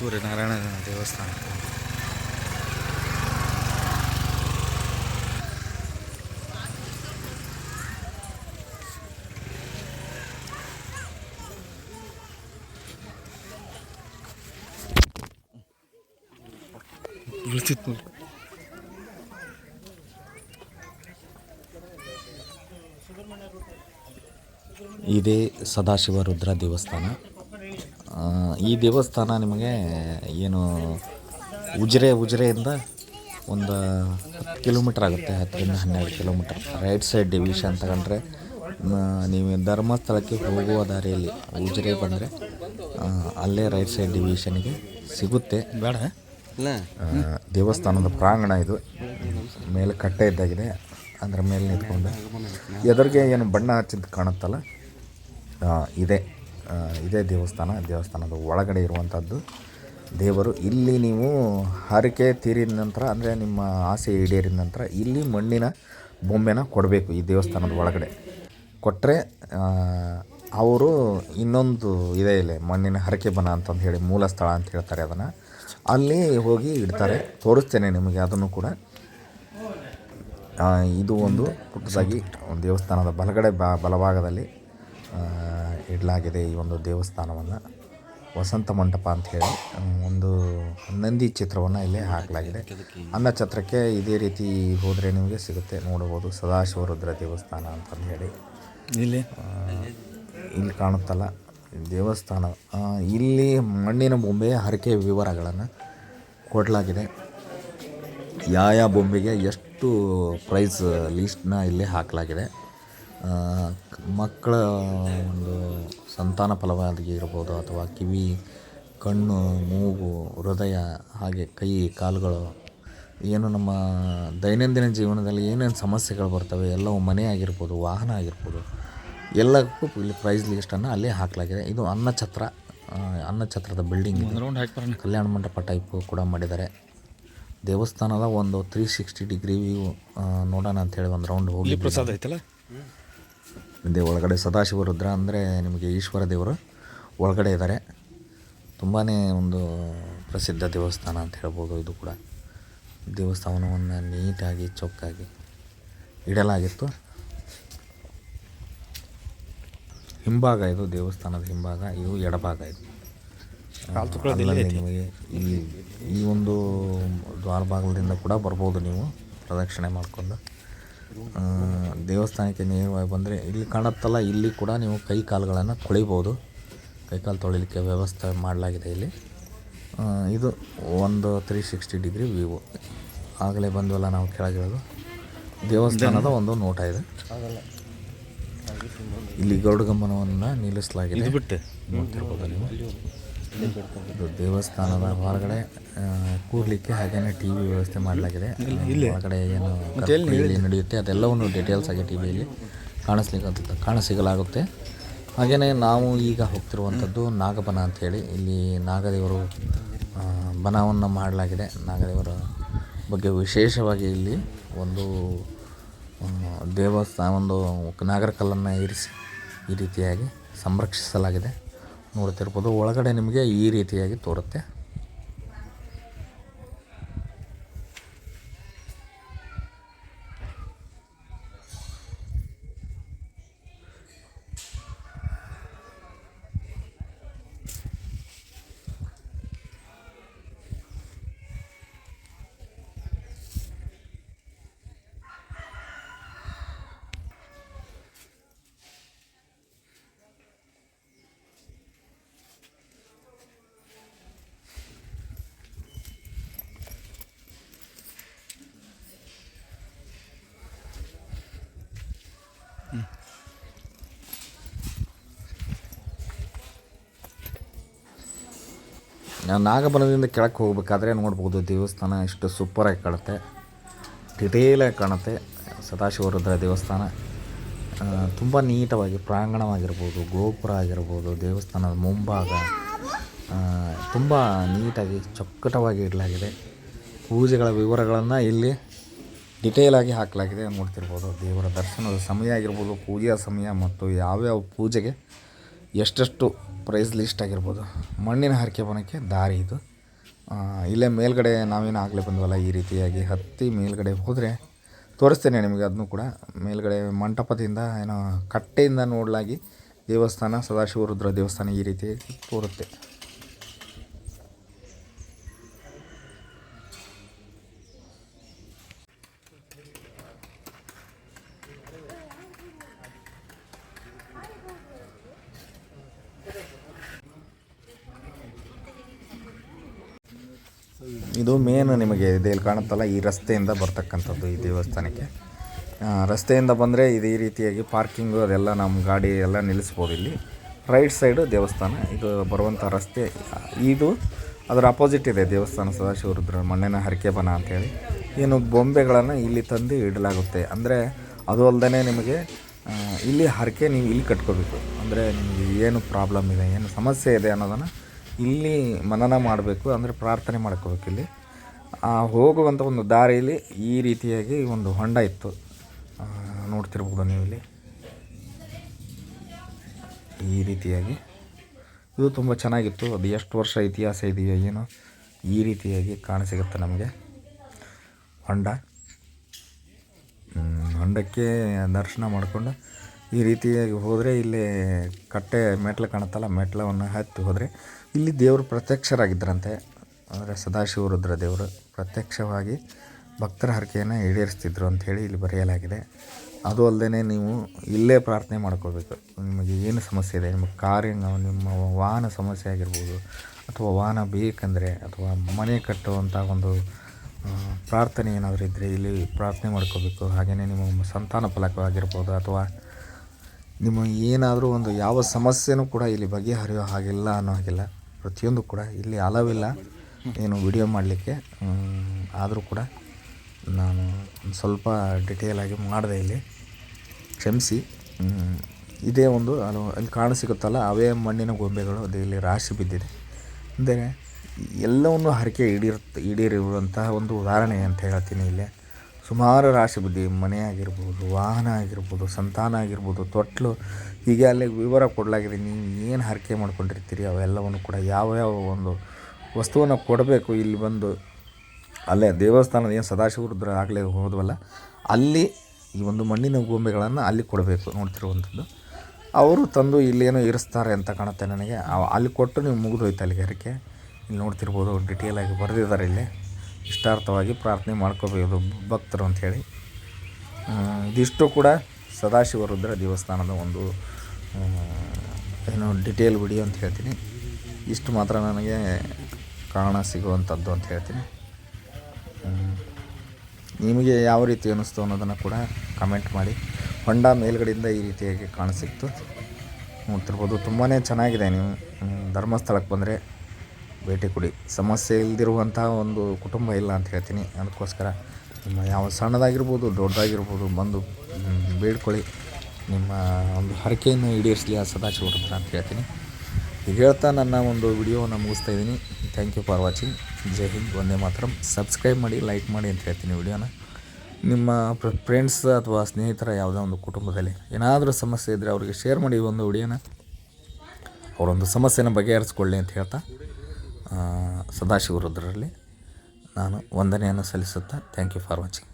ಸೂರ್ಯನಾರಾಯಣ ದೇವಸ್ಥಾನ. ಇದೇ ಸದಾಶಿವ ರುದ್ರ ದೇವಸ್ಥಾನ ಈ ದೇವಸ್ಥಾನ ನಿಮಗೆ ಏನು ಉಜ್ರೆ ಉಜಿರೆಯಿಂದ ಒಂದು ಹತ್ತು ಕಿಲೋಮೀಟ್ರ್ ಆಗುತ್ತೆ ಹತ್ತರಿಂದ ಹನ್ನೆರಡು ಕಿಲೋಮೀಟ್ರ್. ರೈಟ್ ಸೈಡ್ ಡಿವಿಷನ್ ತಗೊಂಡ್ರೆ ಕಂಡ್ರೆ ನೀವು ಧರ್ಮಸ್ಥಳಕ್ಕೆ ಹೋಗುವ ದಾರಿಯಲ್ಲಿ ಉಜಿರೆ ಬಂದರೆ ಅಲ್ಲೇ ರೈಟ್ ಸೈಡ್ ಡಿವಿಷನ್ಗೆ ಸಿಗುತ್ತೆ. ಬೇಡ. ದೇವಸ್ಥಾನದ ಪ್ರಾಂಗಣ ಇದು. ಮೇಲೆ ಕಟ್ಟೆ ಇದ್ದಾಗಿದೆ ಅದರ ಮೇಲೆ ನಿಂತ್ಕೊಂಡು. ಎದುರಿಗೆ ಏನು ಬಣ್ಣ ಹಚ್ಚಿದ್ದು ಕಾಣುತ್ತಲ್ಲ ಇದೆ. ಇದೇ ದೇವಸ್ಥಾನ, ದೇವಸ್ಥಾನದ ಒಳಗಡೆ ಇರುವಂಥದ್ದು ದೇವರು ಇಲ್ಲಿ ನೀವು ಹರಕೆ ತೀರಿದ ನಂತರ, ಅಂದರೆ ನಿಮ್ಮ ಆಸೆ ಈಡೇರಿದ ನಂತರ ಇಲ್ಲಿ ಮಣ್ಣಿನ ಬೊಂಬೆನ ಕೊಡಬೇಕು ಈ ದೇವಸ್ಥಾನದ ಒಳಗಡೆ. ಕೊಟ್ಟರೆ ಅವರು ಇನ್ನೊಂದು ಇದೆ ಇಲ್ಲ, ಮಣ್ಣಿನ ಹರಕೆ ಬನ ಅಂತಂದು ಹೇಳಿ ಮೂಲ ಸ್ಥಳ ಅಂತ ಹೇಳ್ತಾರೆ ಅದನ್ನು. ಅಲ್ಲಿ ಹೋಗಿ ಇಡ್ತಾರೆ, ತೋರಿಸ್ತೇನೆ ನಿಮಗೆ ಅದನ್ನು ಕೂಡ. ಇದು ಒಂದು ಪುಟ್ಟದಾಗಿ ದೇವಸ್ಥಾನದ ಬಲಗಡೆ ಬಲಭಾಗದಲ್ಲಿ ಇಡಲಾಗಿದೆ ಈ ಒಂದು ದೇವಸ್ಥಾನವನ್ನು. ವಸಂತ ಮಂಟಪ ಅಂತ ಹೇಳಿ ಒಂದು ನಂದಿ ಚಿತ್ರವನ್ನು ಇಲ್ಲಿ ಹಾಕಲಾಗಿದೆ. ಅನ್ನಛತ್ರಕ್ಕೆ ಇದೇ ರೀತಿ ಹೋದರೆ ನಿಮಗೆ ಸಿಗುತ್ತೆ. ನೋಡಬಹುದು ಸದಾಶಿವ ರುದ್ರ ದೇವಸ್ಥಾನ ಅಂತಂದು ಹೇಳಿ. ಇಲ್ಲಿ? ಇಲ್ಲಿ ಕಾಣುತ್ತಲ್ಲ ದೇವಸ್ಥಾನ. ಇಲ್ಲಿ ಮಣ್ಣಿನ ಬೊಂಬೆಯ ಹರಕೆ ವಿವರಗಳನ್ನು ಕೊಡಲಾಗಿದೆ. ಯಾವ ಯಾವ ಬೊಂಬೆಗೆ ಎಷ್ಟು ಪ್ರೈಸ್ ಲೀಸ್ಟನ್ನ ಇಲ್ಲಿ ಹಾಕಲಾಗಿದೆ. ಮಕ್ಕಳ ಒಂದು ಸಂತಾನ ಫಲವಾಗಿ ಇರ್ಬೋದು ಅಥವಾ ಕಿವಿ ಕಣ್ಣು ಮೂಗು ಹೃದಯ ಹಾಗೆ ಕೈ ಕಾಲುಗಳು ಏನು ನಮ್ಮ ದೈನಂದಿನ ಜೀವನದಲ್ಲಿ ಏನೇನು ಸಮಸ್ಯೆಗಳು ಬರ್ತವೆ ಎಲ್ಲವೂ ಮನೆ ಆಗಿರ್ಬೋದು ವಾಹನ ಆಗಿರ್ಬೋದು ಎಲ್ಲಕ್ಕೂ ಇಲ್ಲಿ ಪ್ರೈಸ್ ಲಿಸ್ಟನ್ನು ಅಲ್ಲೇ ಹಾಕಲಾಗಿದೆ. ಇದು ಅನ್ನಛತ್ರ ಅನ್ನಛತ್ರದ ಬಿಲ್ಡಿಂಗ್ ಕಲ್ಯಾಣ ಮಂಟಪ ಟೈಪು ಕೂಡ ಮಾಡಿದ್ದಾರೆ. ದೇವಸ್ಥಾನದ ಒಂದು ತ್ರೀ ಸಿಕ್ಸ್ಟಿ ಡಿಗ್ರಿ ವ್ಯೂ ನೋಡೋಣ ಅಂತೇಳಿ ಒಂದು ರೌಂಡ್ ಹೋಗಿ ಪ್ರಸಾದ ಐತಲ್ಲ? ಇದೆ ಒಳಗಡೆ ಸದಾಶಿವ ರುದ್ರ ಅಂದರೆ ನಿಮಗೆ ಈಶ್ವರ ದೇವರು ಒಳಗಡೆ ಇದ್ದಾರೆ. ತುಂಬಾ ಒಂದು ಪ್ರಸಿದ್ಧ ದೇವಸ್ಥಾನ ಅಂತ ಹೇಳ್ಬೋದು ಇದು ಕೂಡ. ದೇವಸ್ಥಾನವನ್ನು ನೀಟಾಗಿ ಚೊಕ್ಕಾಗಿ ಇಡಲಾಗಿತ್ತು. ಹಿಂಭಾಗ ಇದು ದೇವಸ್ಥಾನದ ಹಿಂಭಾಗ ಇದು ಎಡಭಾಗ ಇದು. ನಿಮಗೆ ಈ ಈ ಒಂದು ದ್ವಾರಭಾಗದಿಂದ ಕೂಡ ಬರ್ಬೋದು ನೀವು ಪ್ರದಕ್ಷಿಣೆ ಮಾಡಿಕೊಂಡು. ದೇವಸ್ಥಾನಕ್ಕೆ ನೇರವಾಗಿ ಬಂದರೆ ಇಲ್ಲಿ ಕಾಣುತ್ತಲ್ಲ ಇಲ್ಲಿ ಕೂಡ ನೀವು ಕೈ ಕಾಲುಗಳನ್ನು ತೊಳಿಬೋದು. ಕೈ ಕಾಲು ತೊಳಿಲಿಕ್ಕೆ ವ್ಯವಸ್ಥೆ ಮಾಡಲಾಗಿದೆ ಇಲ್ಲಿ. ಇದು ಒಂದು ತ್ರೀ ಸಿಕ್ಸ್ಟಿ ಡಿಗ್ರಿ ವ್ಯೂ. ಆಗಲೇ ಬಂದವಲ್ಲ ನಾವು ಕೆಳಗಿರೋದು. ದೇವಸ್ಥಾನದ ಒಂದು ನೋಟ ಇದೆ. ಇಲ್ಲಿ ಗರುಡ ಗಮನವನ್ನು ನಿಲ್ಲಿಸಲಾಗಿದೆ ಬಿಟ್ಟು. ನೋಡ್ತಿರ್ಬೋದು ನೀವು? ಇದು ದೇವಸ್ಥಾನದ ಹೊರಗಡೆ ಕೂರ್ಲಿಕ್ಕೆ ಹಾಗೇನೆ ಟಿ ವಿ ವ್ಯವಸ್ಥೆ ಮಾಡಲಾಗಿದೆ. ಹೊರಗಡೆ ಏನು ನಡೆಯುತ್ತೆ ಅದೆಲ್ಲವನ್ನು ಡೀಟೇಲ್ಸ್ ಆಗಿ ಟಿ ವಿಯಲ್ಲಿ ಕಾಣಿಸ್ಲಿಕ್ಕೆ ಕಾಣಸಿಗಲಾಗುತ್ತೆ ಹಾಗೆಯೇ ನಾವು ಈಗ ಹೋಗ್ತಿರುವಂಥದ್ದು ನಾಗಬನ ಅಂಥೇಳಿ ಇಲ್ಲಿ ನಾಗದೇವರು ಬನವನ್ನು ಮಾಡಲಾಗಿದೆ. ನಾಗದೇವರ ಬಗ್ಗೆ ವಿಶೇಷವಾಗಿ ಇಲ್ಲಿ ಒಂದು ದೇವಸ್ಥಾನ ಒಂದು ನಾಗರಕಲ್ಲನ್ನು ಇರಿಸಿ ಈ ರೀತಿಯಾಗಿ ಸಂರಕ್ಷಿಸಲಾಗಿದೆ. ನೋಡ್ತಿರ್ಬೋದು ಒಳಗಡೆ ನಿಮಗೆ ಈ ರೀತಿಯಾಗಿ ತೋರುತ್ತೆ. ನಾವು ನಾಗಬನದಿಂದ ಕೆಳಕ್ಕೆ ಹೋಗ್ಬೇಕಾದ್ರೆ ನೋಡ್ಬೋದು, ದೇವಸ್ಥಾನ ಇಷ್ಟು ಸೂಪರಾಗಿ ಕಾಣುತ್ತೆ. ಡಿಟೇಲಾಗಿ ಕಾಣುತ್ತೆ, ಸದಾಶಿವರುದ್ರ ದೇವಸ್ಥಾನ. ತುಂಬ ನೀಟವಾಗಿ ಪ್ರಾಂಗಣವಾಗಿರ್ಬೋದು, ಗೋಪುರ ಆಗಿರ್ಬೋದು, ದೇವಸ್ಥಾನದ ಮುಂಭಾಗ. ತುಂಬ ನೀಟಾಗಿ ಚೊಕ್ಕಟವಾಗಿ ಇಡಲಾಗಿದೆ. ಪೂಜೆಗಳ ವಿವರಗಳನ್ನು ಇಲ್ಲಿ ಡಿಟೇಲಾಗಿ ಹಾಕಲಾಗಿದೆ ನೋಡ್ತಿರ್ಬೋದು. ದೇವರ ದರ್ಶನದ ಸಮಯ ಆಗಿರ್ಬೋದು, ಪೂಜೆಯ ಸಮಯ ಮತ್ತು ಯಾವ್ಯಾವ ಪೂಜೆಗೆ ಎಷ್ಟೆಷ್ಟು ಪ್ರೈಸ್ ಲಿಸ್ಟ್ ಆಗಿರ್ಬೋದು. ಮಣ್ಣಿನ ಹರಕೆ ಬನಕ್ಕೆ ದಾರಿ ಇದು. ಇಲ್ಲೇ ಮೇಲ್ಗಡೆ ನಾವೇನು ಆಗಲೇ ಬಂದವಲ್ಲ, ಈ ರೀತಿಯಾಗಿ ಹತ್ತಿ ಮೇಲ್ಗಡೆ ಹೋದರೆ ತೋರಿಸ್ತೇನೆ ನಿಮಗೆ ಅದನ್ನು ಕೂಡ. ಮೇಲ್ಗಡೆ ಮಂಟಪದಿಂದ ಏನೋ ಕಟ್ಟೆಯಿಂದ ನೋಡಲಾಗಿ ದೇವಸ್ಥಾನ, ಸದಾಶಿವ ರುದ್ರ ದೇವಸ್ಥಾನ ಈ ರೀತಿ ತೋರುತ್ತೆ. ಇದು ಮೇನ್ ನಿಮಗೆ ಇದೆಲ್ಲಿ ಕಾಣುತ್ತಲ್ಲ ಈ ರಸ್ತೆಯಿಂದ ಬರ್ತಕ್ಕಂಥದ್ದು ಈ ದೇವಸ್ಥಾನಕ್ಕೆ. ರಸ್ತೆಯಿಂದ ಬಂದರೆ ಇದೇ ರೀತಿಯಾಗಿ ಪಾರ್ಕಿಂಗು ಅದೆಲ್ಲ ನಮ್ಮ ಗಾಡಿ ಎಲ್ಲ ನಿಲ್ಲಿಸ್ಬೋದು ಇಲ್ಲಿ. ರೈಟ್ ಸೈಡು ದೇವಸ್ಥಾನ, ಇದು ಬರುವಂಥ ರಸ್ತೆ. ಇದು ಅದರ ಅಪೋಸಿಟ್ ಇದೆ ದೇವಸ್ಥಾನ ಸದಾಶಿವರುದ್ರ ಮಣ್ಣಿನ ಹರಕೆ ಬನ ಅಂತೇಳಿ. ಏನು ಬೊಂಬೆಗಳನ್ನು ಇಲ್ಲಿ ತಂದು ಇಡಲಾಗುತ್ತೆ. ಅಂದರೆ ಅದು ಅಲ್ಲದೆ ನಿಮಗೆ ಇಲ್ಲಿ ಹರಕೆ ನೀವು ಇಲ್ಲಿ ಕಟ್ಕೋಬೇಕು. ಅಂದರೆ ನಿಮಗೆ ಏನು ಪ್ರಾಬ್ಲಮ್ ಇದೆ, ಏನು ಸಮಸ್ಯೆ ಇದೆ ಅನ್ನೋದನ್ನು ಇಲ್ಲಿ ಮನನ ಮಾಡಬೇಕು, ಅಂದರೆ ಪ್ರಾರ್ಥನೆ ಮಾಡ್ಕೋಬೇಕು ಇಲ್ಲಿ. ಆ ಹೋಗುವಂಥ ಒಂದು ದಾರಿಯಲ್ಲಿ ಈ ರೀತಿಯಾಗಿ ಒಂದು ಹೊಂಡ ಇತ್ತು. ನೋಡ್ತಿರ್ಬೋದು ನೀವು ಇಲ್ಲಿ. ಈ ರೀತಿಯಾಗಿ. ಇದು ತುಂಬ ಚೆನ್ನಾಗಿತ್ತು. ಅದು ಎಷ್ಟು ವರ್ಷ ಇತಿಹಾಸ ಇದೆಯೋ ಏನೋ, ಈ ರೀತಿಯಾಗಿ ಕಾಣಸಿಗುತ್ತೆ ನಮಗೆ. ಹೊಂಡ. ಹೊಂಡಕ್ಕೆ ದರ್ಶನ ಮಾಡಿಕೊಂಡು ಈ ರೀತಿಯಾಗಿ ಹೋದರೆ ಇಲ್ಲಿ ಕಟ್ಟೆ ಮೆಟ್ಲು ಕಾಣುತ್ತಲ್ಲ, ಮೆಟ್ಲವನ್ನು ಹತ್ತಿ ಹೋದರೆ ಇಲ್ಲಿ ದೇವರು ಪ್ರತ್ಯಕ್ಷರಾಗಿದ್ದರಂತೆ. ಅಂದರೆ ಸದಾಶಿವ ರುದ್ರ ದೇವರು ಪ್ರತ್ಯಕ್ಷವಾಗಿ ಭಕ್ತರ ಹರಕೆಯನ್ನು ಈಡೇರಿಸ್ತಿದ್ರು ಅಂಥೇಳಿ ಇಲ್ಲಿ ಬರೆಯಲಾಗಿದೆ. ಅದು ಅಲ್ಲದೆ ನೀವು ಇಲ್ಲೇ ಪ್ರಾರ್ಥನೆ ಮಾಡ್ಕೋಬೇಕು. ನಿಮಗೆ ಏನು ಸಮಸ್ಯೆ ಇದೆ, ನಿಮ್ಮ ಕಾರ್ಯ ನಿಮ್ಮ ವಾಹನ ಸಮಸ್ಯೆ ಆಗಿರ್ಬೋದು, ಅಥವಾ ವಾಹನ ಬೇಕಂದರೆ, ಅಥವಾ ಮನೆ ಕಟ್ಟುವಂಥ ಒಂದು ಪ್ರಾರ್ಥನೆ ಏನಾದರೂ ಇದ್ದರೆ ಇಲ್ಲಿ ಪ್ರಾರ್ಥನೆ ಮಾಡ್ಕೋಬೇಕು. ಹಾಗೆಯೇ ನಿಮ್ಮ ಸಂತಾನ ಫಲಕವಾಗಿರ್ಬೋದು, ಅಥವಾ ನಿಮ್ಮ ಏನಾದರೂ ಒಂದು ಯಾವ ಸಮಸ್ಯೆನೂ ಕೂಡ ಇಲ್ಲಿ ಬಗೆಹರಿಯೋ ಹಾಗಿಲ್ಲ ಅನ್ನೋ ಹಾಗಿಲ್ಲ. ಪ್ರತಿಯೊಂದು ಕೂಡ ಇಲ್ಲಿ ಅಲವಿಲ್ಲ. ಏನು ವಿಡಿಯೋ ಮಾಡಲಿಕ್ಕೆ ಆದರೂ ಕೂಡ ನಾನು ಸ್ವಲ್ಪ ಡಿಟೇಲಾಗಿ ಮಾಡಿದೆ ಇಲ್ಲಿ. ಕ್ಷಮಿಸಿ ಇದೇ ಒಂದು ಅದು ಅಲ್ಲಿ ಕಾಣಸಿಗುತ್ತಲ್ಲ ಅವೇ ಮಣ್ಣಿನ ಗೊಂಬೆಗಳು, ಅದು ಇಲ್ಲಿ ರಾಶಿ ಬಿದ್ದಿದೆ. ಅಂದರೆ ಎಲ್ಲವನ್ನು ಹರಕೆ ಈಡೇರ್ತ ಈಡೇರಿರುವಂತಹ ಒಂದು ಉದಾಹರಣೆ ಅಂತ ಹೇಳ್ತೀನಿ ಇಲ್ಲಿ. ಸುಮಾರು ರಾಶಿ ಬುದ್ಧಿ, ಮನೆ ಆಗಿರ್ಬೋದು, ವಾಹನ ಆಗಿರ್ಬೋದು, ಸಂತಾನ ಆಗಿರ್ಬೋದು, ತೊಟ್ಲು, ಹೀಗೆ ಅಲ್ಲಿ ವಿವರ ಕೊಡಲಾಗಿದೆ. ನೀವು ಏನು ಹರಕೆ ಮಾಡ್ಕೊಂಡಿರ್ತೀರಿ? ಅವೆಲ್ಲವನ್ನು ಕೂಡ ಯಾವ ಯಾವ ಒಂದು ವಸ್ತುವನ್ನು ಕೊಡಬೇಕು? ಇಲ್ಲಿ ಬಂದು ಅಲ್ಲೇ ದೇವಸ್ಥಾನದ ಏನು ಸದಾಶಿವರುದ್ರ ಆಗಲೇ ಹೋದ್ವಲ್ಲ, ಅಲ್ಲಿ ಈ ಒಂದು ಮಣ್ಣಿನ ಗೊಂಬೆಗಳನ್ನು ಅಲ್ಲಿ ಕೊಡಬೇಕು ನೋಡ್ತಿರುವಂಥದ್ದು. ಅವರು ತಂದು ಇಲ್ಲೇನೋ ಇರಿಸ್ತಾರೆ ಅಂತ ಕಾಣುತ್ತೆ ನನಗೆ. ಅಲ್ಲಿ ಕೊಟ್ಟು ನೀವು ಮುಗಿದೋಯ್ತು ಅಲ್ಲಿಗೆ. ಹರಕೆ. ಇಲ್ಲಿ ನೋಡ್ತಿರ್ಬೋದು ಡಿಟೇಲಾಗಿ ಬರೆದಿದ್ದಾರೆ ಇಲ್ಲಿ. ಇಷ್ಟಾರ್ಥವಾಗಿ ಪ್ರಾರ್ಥನೆ ಮಾಡ್ಕೋಬೇಕು ಭಕ್ತರು ಅಂಥೇಳಿ. ಇದಿಷ್ಟು ಕೂಡ ಸದಾಶಿವ ರುದ್ರ ದೇವಸ್ಥಾನದ ಒಂದು ಏನು ಡಿಟೇಲ್ ವಿಡಿಯೋ ಅಂತ ಹೇಳ್ತೀನಿ. ಇಷ್ಟು ಮಾತ್ರ ನನಗೆ ಕಾರಣ ಸಿಗುವಂಥದ್ದು ಅಂತ ಹೇಳ್ತೀನಿ. ನಿಮಗೆ ಯಾವ ರೀತಿ ಅನ್ನಿಸ್ತು ಅನ್ನೋದನ್ನು ಕೂಡ ಕಮೆಂಟ್ ಮಾಡಿ. ಹೊಂಡ ಮೇಲ್ಗಡೆಯಿಂದ ಈ ರೀತಿಯಾಗಿ ಕಾಣಸಿಕ್ತು ನೋಡ್ತಿರ್ಬೋದು ತುಂಬಾ ಚೆನ್ನಾಗಿದೆ ನೀವು ಧರ್ಮಸ್ಥಳಕ್ಕೆ ಬಂದರೆ. ಭೇಟಿ ಕೊಡಿ. ಸಮಸ್ಯೆ ಇಲ್ಲದಿರುವಂತಹ ಒಂದು ಕುಟುಂಬ ಇಲ್ಲ ಅಂತ ಹೇಳ್ತೀನಿ. ಅದಕ್ಕೋಸ್ಕರ ನಿಮ್ಮ ಯಾವ ಸಣ್ಣದಾಗಿರ್ಬೋದು, ದೊಡ್ಡದಾಗಿರ್ಬೋದು ಬಂದು ಬೇಡ್ಕೊಳ್ಳಿ. ನಿಮ್ಮ ಒಂದು ಹರಕೆಯನ್ನು ಈಡೇರಿಸಲಿ ಆ ಸದಾಶಿವರುದ್ರ ಅಂತ ಹೇಳ್ತೀನಿ. ಈಗ ಹೇಳ್ತಾ ನನ್ನ ಒಂದು ವಿಡಿಯೋವನ್ನು ಮುಗಿಸ್ತಾ ಇದ್ದೀನಿ. Thank you for watching Jai Hind ಒಂದೇ ಮಾತ್ರ. ಸಬ್ಸ್ಕ್ರೈಬ್ ಮಾಡಿ ಲೈಕ್ ಮಾಡಿ ಅಂತ ಹೇಳ್ತೀನಿ ವಿಡಿಯೋನ. ನಿಮ್ಮ ಫ್ರೆಂಡ್ಸ್ ಅಥವಾ ಸ್ನೇಹಿತರ ಯಾವುದೋ ಒಂದು ಕುಟುಂಬದಲ್ಲಿ ಏನಾದರೂ ಸಮಸ್ಯೆ ಇದ್ದರೆ ಅವರಿಗೆ ಶೇರ್ ಮಾಡಿ ಒಂದು ವಿಡಿಯೋನ. ಅವರೊಂದು ಸಮಸ್ಯೆನ ಬಗೆಹರಿಸ್ಕೊಳ್ಳಿ ಅಂತ ಹೇಳ್ತಾ. ಆ, ಸದಾಶಿವ ರುದ್ರರಲ್ಲಿ ನಾನು ವಂದನೆಯನ್ನು ಸಲ್ಲಿಸುತ್ತಾ ಥ್ಯಾಂಕ್ ಯು ಫಾರ್ ವಾಚಿಂಗ್